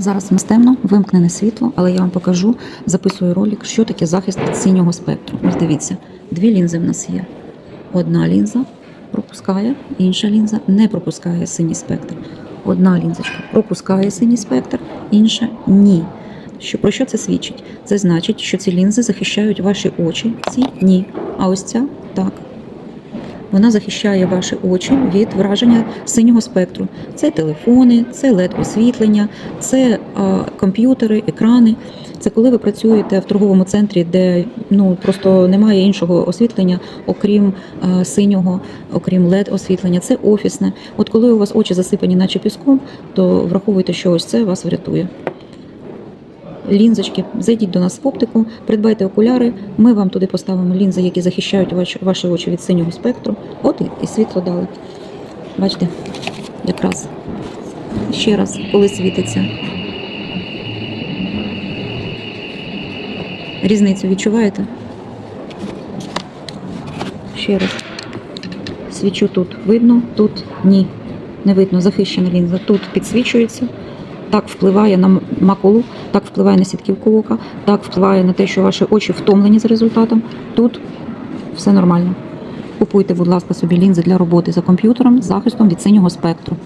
Зараз в нас темно, вимкнене світло, але я вам покажу, записую ролик, що таке захист від синього спектру. Ось дивіться, дві лінзи в нас є. Одна лінза пропускає, інша лінза не пропускає синій спектр. Одна лінзочка пропускає синій спектр, інша ні. Що, про що це свідчить? Це значить, що ці лінзи захищають ваші очі, ці ні. А ось ця так. Вона захищає ваші очі від враження синього спектру. Це телефони, це led освітлення, це а, комп'ютери, екрани. Це коли ви працюєте в торговому центрі, де ну просто немає іншого освітлення, окрім а, синього, окрім led освітлення. Це офісне. От коли у вас очі засипані, наче піском, то враховуйте, що ось це вас врятує. Лінзочки, зайдіть до нас в оптику, придбайте окуляри. Ми вам туди поставимо лінзи, які захищають ваші, очі від синього спектру. От і світло дали. Бачите, якраз ще раз, коли світиться. Різницю відчуваєте? Ще раз. Свічу тут видно, тут ні. Не видно, захищена лінза. Тут підсвічується. Так впливає на макулу, так впливає на сітківку ока, так впливає на те, що ваші очі втомлені за результатом. Тут все нормально. Купуйте, будь ласка, собі лінзи для роботи за комп'ютером з захистом від синього спектру.